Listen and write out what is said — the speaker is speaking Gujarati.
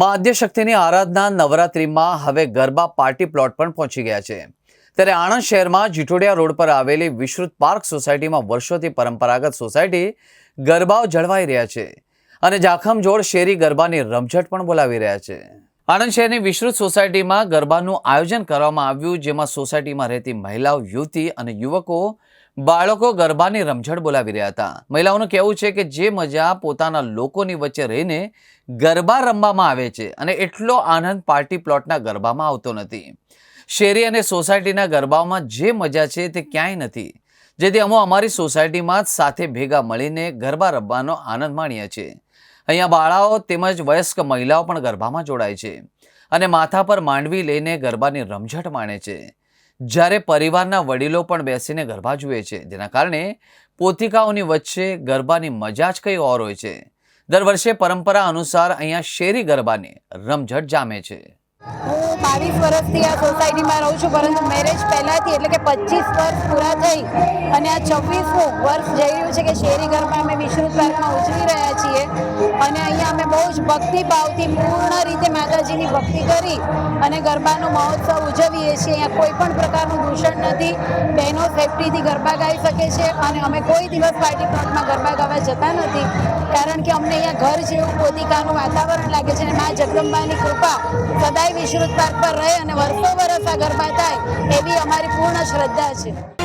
માં આદ્યશક્તિની આરાધના નવરાત્રિમાં હવે ગરબા પાર્ટી પ્લોટ પણ પહોંચી ગયા છે. ત્યારે આણંદ શહેરમાં જીટોડિયા રોડ પર આવેલી વિશ્રુત પાર્ક સોસાયટીમાં વર્ષોથી પરંપરાગત સોસાયટી ગરબાઓ જળવાઈ રહ્યા છે અને જાખમજોડ શેરી ગરબાની રમઝટ પણ બોલાવી રહ્યા છે. આણંદ શહેરની વિશ્રુત સોસાયટીમાં ગરબાનું આયોજન કરવામાં આવ્યું, જેમાં સોસાયટીમાં રહેતી મહિલાઓ, યુવતી અને યુવકો બાળકો ગરબાની રમઝટ બોલાવી રહ્યા હતા. મહિલાઓનું કહેવું છે કે જે મજા પોતાના લોકોની વચ્ચે રહીને ગરબા રમવામાં આવે છે અને એટલો આનંદ પાર્ટી પ્લોટના ગરબામાં આવતો નથી. શેરી અને સોસાયટીના ગરબાઓમાં જે મજા છે તે ક્યાંય નથી. જેથી અમો અમારી સોસાયટીમાં જ સાથે ભેગા મળીને ગરબા રમવાનો આનંદ માણીએ છીએ. અહીંયા બાળાઓ તેમજ વયસ્ક મહિલાઓ પણ ગરબામાં જોડાય છે અને માથા પર માંડવી લઈને ગરબાની રમઝટ માણે છે. જ્યારે પરિવારના વડીલો પણ બેસીને ગરબા જુએ છે. જેના કારણે પોતિકાઓની વચ્ચે ગરબાની મજા જ કંઈ ઓર હોય છે. દર વર્ષે પરંપરા અનુસાર અહીંયા શેરી ગરબાને રમઝટ જામે છે. હું બાવીસ વર્ષથી આ સોસાયટીમાં રહું છું, પરંતુ મેરેજ પહેલાંથી એટલે કે પચીસ વર્ષ પૂરા થઈ અને આ છવ્વીસમું વર્ષ જઈ રહ્યું છે કે શેરી ગરબા અમે વિશ્રુત પાર્કમાં ઉજવી રહ્યા છીએ. અને અહીંયા અમે બહુ જ ભક્તિભાવથી પૂર્ણ રીતે માતાજીની ભક્તિ કરી અને ગરબાનો મહોત્સવ ઉજવીએ છીએ. અહીંયા કોઈ પણ પ્રકારનું દૂષણ નથી. બહેનો સેફટીથી ગરબા ગાઈ શકે છે અને અમે કોઈ દિવસ પાર્ટી પ્લોટમાં ગરબા ગાવા જતા નથી. કારણ કે અમને અહીંયા ઘર જેવું પોતિકાનું વાતાવરણ લાગે છે અને મા જગદંબાની કૃપા સદાય વિશ્રુત પાર્ક પર રહે અને વર્ષો વર્ષ આ ગરબા થાય એવી અમારી પૂર્ણ શ્રદ્ધા છે.